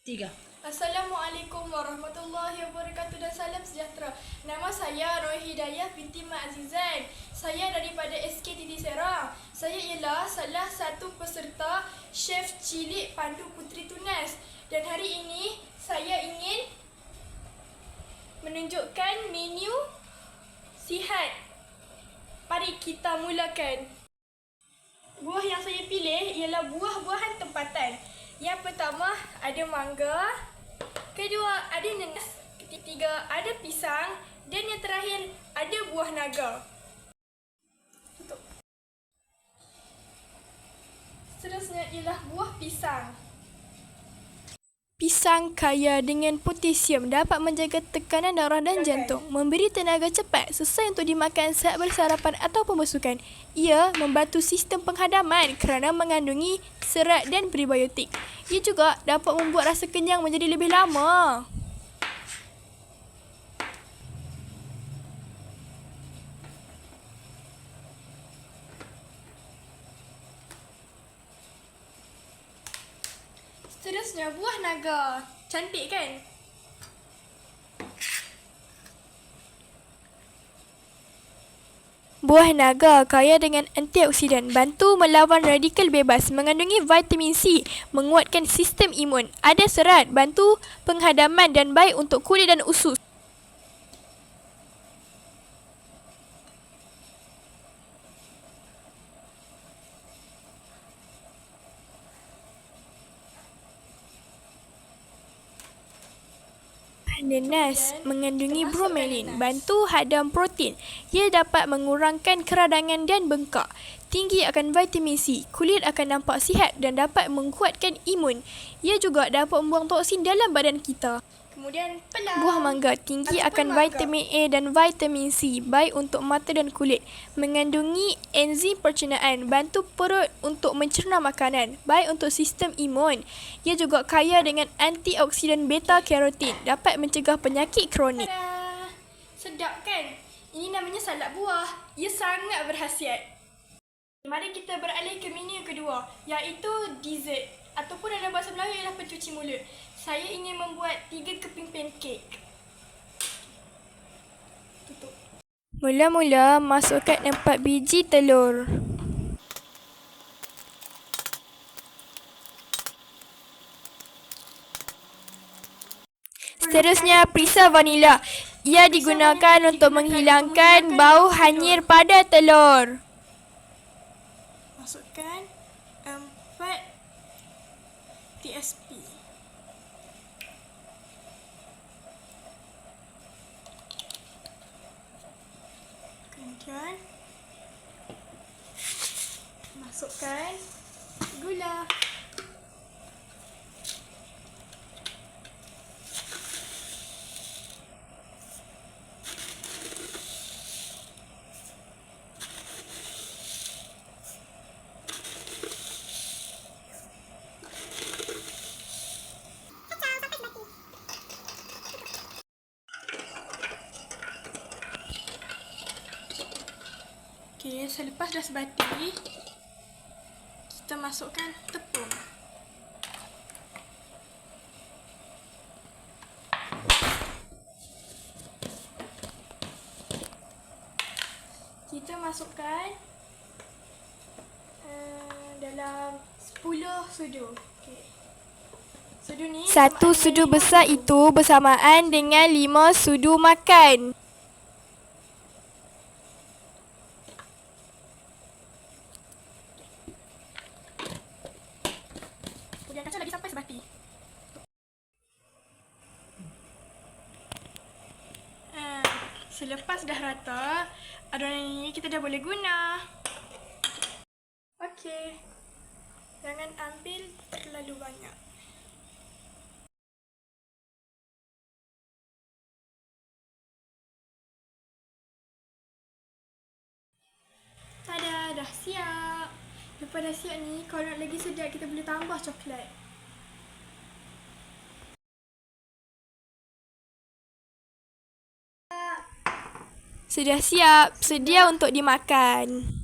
Tiga. Assalamualaikum warahmatullahi wabarakatuh dan salam sejahtera. Nama saya Roy Hidayah binti Mak Azizan. Saya daripada SKTT Serang. Saya ialah salah satu peserta Chef Cilik Pandu Puteri Tunas. Dan hari ini saya ingin menunjukkan menu sihat. Mari kita mulakan. Buah yang saya pilih ialah tempatan. Yang pertama ada mangga, kedua ada nanas, ketiga ada pisang dan yang terakhir ada buah naga. Seterusnya ialah buah pisang. Pisang kaya dengan potasium dapat menjaga tekanan darah dan jantung, memberi tenaga cepat sesuai untuk dimakan saat bersarapan atau pemasukan. Ia membantu sistem penghadaman kerana mengandungi serat dan prebiotik. Ia juga dapat membuat rasa kenyang menjadi lebih lama. Seterusnya buah naga. Cantik kan? Buah naga kaya dengan antioksidan, bantu melawan radikal bebas, mengandungi vitamin C, menguatkan sistem imun, ada serat, bantu penghadaman dan baik untuk kulit dan usus. Nanas mengandungi bromelin, bantu hadam protein. Ia dapat mengurangkan keradangan dan bengkak. Tinggi akan vitamin C, kulit akan nampak sihat dan dapat menguatkan imun. Ia juga dapat membuang toksin dalam badan kita. Kemudian pelau. Buah mangga tinggi akan vitamin A dan vitamin C, baik untuk mata dan kulit. Mengandungi enzim pencernaan, bantu perut untuk mencerna makanan, baik untuk sistem imun. Ia juga kaya dengan antioksidan beta karotin, dapat mencegah penyakit kronik. Tada! Sedap kan? Ini namanya salad buah. Ia sangat berhasiat. Mari kita beralih ke menu kedua, iaitu dessert ataupun dalam bahasa Melayu ialah pencuci mulut. Saya ingin membuat tiga keping pancake. Tutup. Mula-mula masukkan empat biji telur. Seterusnya, perisa vanila. Ia digunakan untuk menghilangkan bau hanyir pada telur. Masukkan empat TSP. Kemudian masukkan gula. Okey, selepas dah sebati, kita masukkan tepung. Kita masukkan uh, dalam 10 sudu. Okey. Sudu ni Satu sudu besar itu bersamaan dengan lima sudu makan. Sampai sebati. Ah, Selepas dah rata, adunan ini kita dah boleh guna. Okey. Jangan ambil terlalu banyak. Tada, dah siap. Lepas dah siap ni, kalau nak lagi sedap kita boleh tambah coklat. Sudah siap, sedia untuk dimakan.